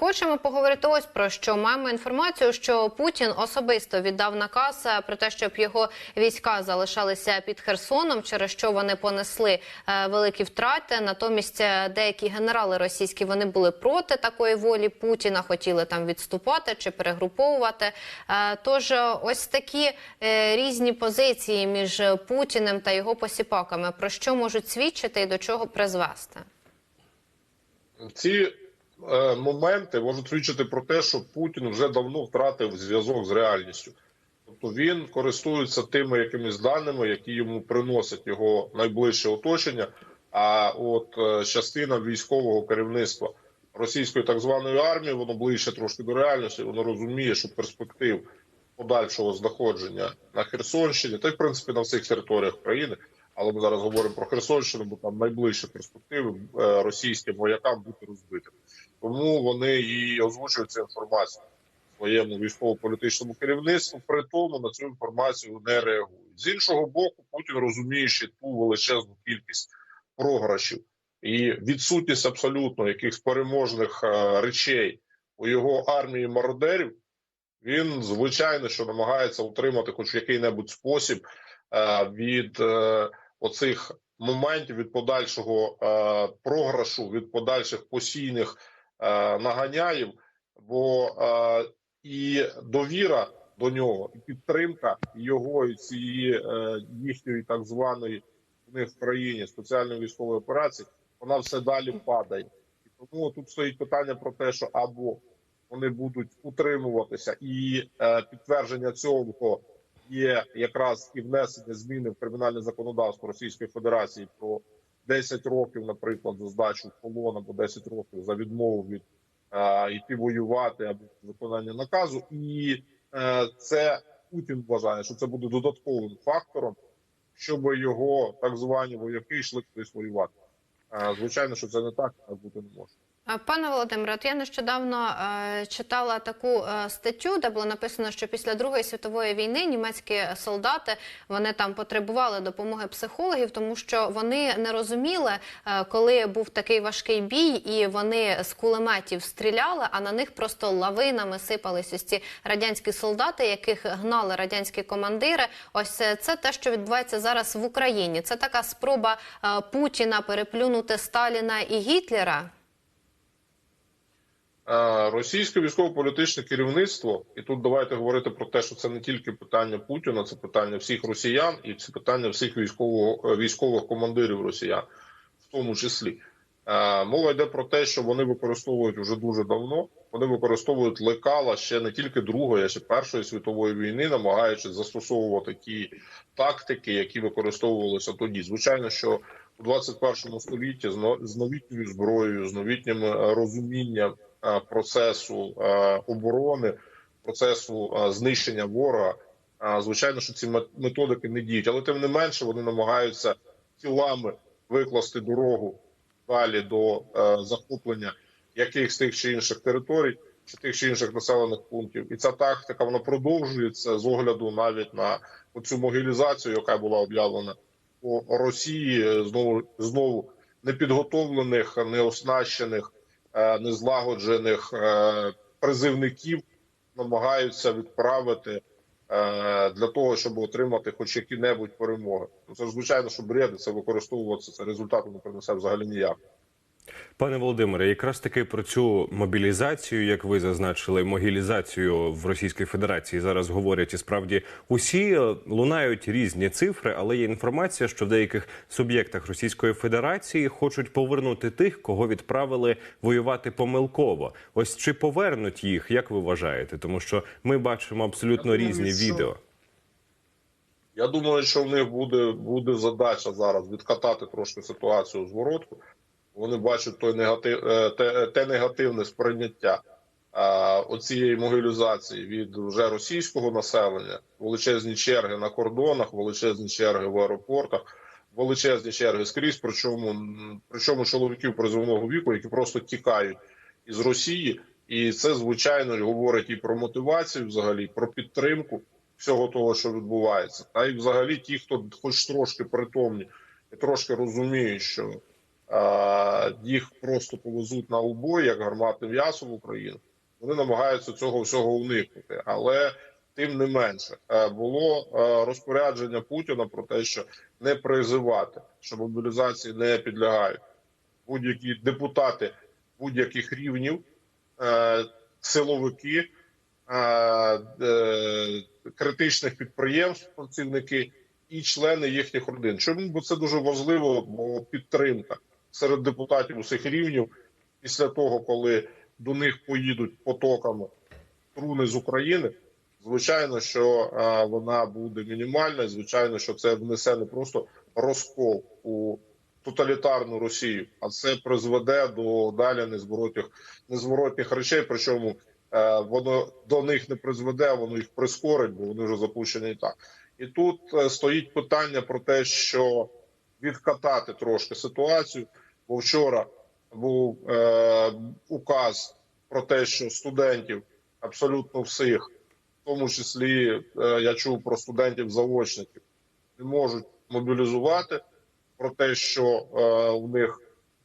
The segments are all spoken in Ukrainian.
хочемо поговорити ось про що. Маємо інформацію, що Путін особисто віддав наказ е, про те, щоб його війська залишалися під Херсоном, через що вони понесли е, великі втрати. Натомість е, деякі генерали російські вони були проти такої волі Путіна, хотіли там відступати чи перегруповувати. Тож ось такі різні позиції між Путіним та його посіпаками про що можуть свідчити і до чого призвести. Ці моменти можуть свідчити про те, що Путін вже давно втратив зв'язок з реальністю. Тобто він користується тими якимись даними, які йому приносить його найближче оточення. А от е, частина військового керівництва російської так званої армії, воно ближче трошки до реальності. Воно розуміє, що перспектив подальшого знаходження на Херсонщині, та й в принципі на всіх територіях країни. Але ми зараз говоримо про Херсонщину, бо там найближчі перспективи е, російським воякам бути розбитими. Тому вони і озвучують цю інформацію своєму військово-політичному керівництву. При тому на цю інформацію не реагують. З іншого боку, Путін розуміє ще ту величезну кількість програшів і відсутність абсолютно якихось переможних е, речей у його армії мародерів. Він звичайно що намагається утримати хоч який-небудь спосіб від е, оцих моментів від подальшого е, програшу, від подальших постійних е, наганяїв, бо е, і довіра до нього, і підтримка його і цієї е, їхньої так званої в країні спеціальної військової операції, вона все далі падає. І тому тут стоїть питання про те, що або вони будуть утримуватися, і е, підтвердження цього є якраз і внесення зміни в кримінальне законодавство Російської Федерації про 10 років, наприклад, за здачу в полон або 10 років за відмову від е, йти воювати або виконання наказу, і е, це Путін вважає, що це буде додатковим фактором, щоб його так звані вояки йшли кудись воювати. Е, звичайно, що це не так, так бути не може. Пане Володимире, от я нещодавно е, читала таку е, статтю, де було написано, що після Другої світової війни німецькі солдати вони там потребували допомоги психологів, тому що вони не розуміли, е, коли був такий важкий бій, і вони з кулеметів стріляли, а на них просто лавинами сипались ось ці радянські солдати, яких гнали радянські командири. Ось це те, що відбувається зараз в Україні. Це така спроба Путіна переплюнути Сталіна і Гітлера. Е, Російське військово-політичне керівництво, і тут давайте говорити про те, що це не тільки питання Путіна, це питання всіх росіян, і це питання всіх військового військових командирів росіян, в тому числі. Е, Мова йде про те, що вони використовують вже дуже давно. Вони використовують лекала ще не тільки Другої, а ще Першої світової війни, намагаючись застосовувати ті тактики, які використовувалися тоді. Звичайно, що у 21 столітті з новітньою зброєю, з новітнім е, розумінням е, процесу е, оборони, процесу е, знищення ворога. е, Звичайно, що ці мет- методики не діють, але тим не менше вони намагаються тілами викласти дорогу далі до е, захоплення яких з тих чи інших територій, чи тих чи інших населених пунктів, і ця тактика вона продовжується з огляду навіть на цю могілізацію, яка була об'явлена по Росії, е, знову знову непідготовлених, неоснащених, е, незлагоджених е, призивників намагаються відправити е, для того, щоб отримати хоч які-небудь перемоги. Це ж звичайно, що бреди це використовуватися. Це результату не принесе взагалі ніяк. Пане Володимире, якраз таки про цю мобілізацію, як ви зазначили, могілізацію в Російській Федерації зараз говорять і справді усі е, лунають різні цифри, але є інформація, що в деяких суб'єктах Російської Федерації хочуть повернути тих, кого відправили воювати помилково. Ось чи повернуть їх, як ви вважаєте? Тому що ми бачимо абсолютно думаю, різні що- відео. Я думаю, що в них буде буде задача зараз відкатати трошки ситуацію з воротку. Вони бачать той негатив, е, те, те негативне сприйняття оцієї могилізації від вже російського населення, величезні черги на кордонах, величезні черги в аеропортах, величезні черги скрізь. Причому причому чоловіків призовного віку, які просто тікають із Росії, і це звичайно говорить і про мотивацію, взагалі, про підтримку всього того, що відбувається, та й взагалі ті, хто хоч трошки притомні і трошки розуміють, що їх просто повезуть на убой як гарматне м'ясо в Україну. Вони намагаються цього всього уникнути, але тим не менше е, було е, розпорядження Путіна про те, що не призивати, що мобілізації не підлягають будь-які депутати будь-яких рівнів, е, силовики, критичних підприємств, працівники і члени їхніх родин. Чому бо це дуже важливо? Бо підтримка серед депутатів усіх рівнів після того, коли до них поїдуть потоками труни з України. Звичайно, що е, вона буде мінімальна. і, Звичайно, що це внесе не просто розкол у тоталітарну Росію, а це призведе до далі незворотних незворотних речей. Причому е, воно до них не призведе, воно їх прискорить, бо вони вже запущені і так. І тут е, стоїть питання про те, що відкатати трошки ситуацію. Бо вчора був е, указ про те, що студентів абсолютно всіх, в тому числі е, я чув про студентів заочників, не можуть мобілізувати про те, що е, у них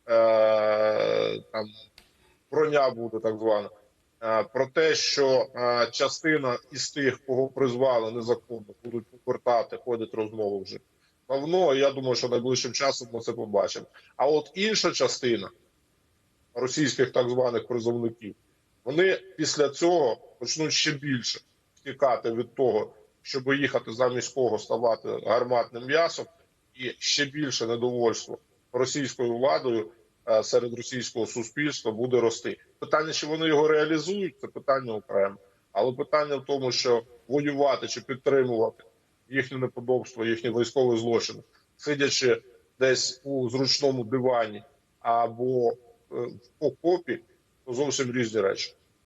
е, там броня буде так звана. Е, Про те, що е, частина із тих, кого призвали незаконно, будуть повертати, ходять розмови вже давно. Я думаю, що найближчим часом ми це побачимо. А от інша частина російських так званих призовників, вони після цього почнуть ще більше втікати від того, щоб їхати замість кого ставати гарматним м'ясом, і ще більше недовольство російською владою е, серед російського суспільства буде рости. Питання, чи вони його реалізують, це питання окремо. Але питання в тому, що воювати чи підтримувати їхнє неподобство, їхні військові злочини, сидячи десь у зручному дивані або е, в окопі, то зовсім різні речі.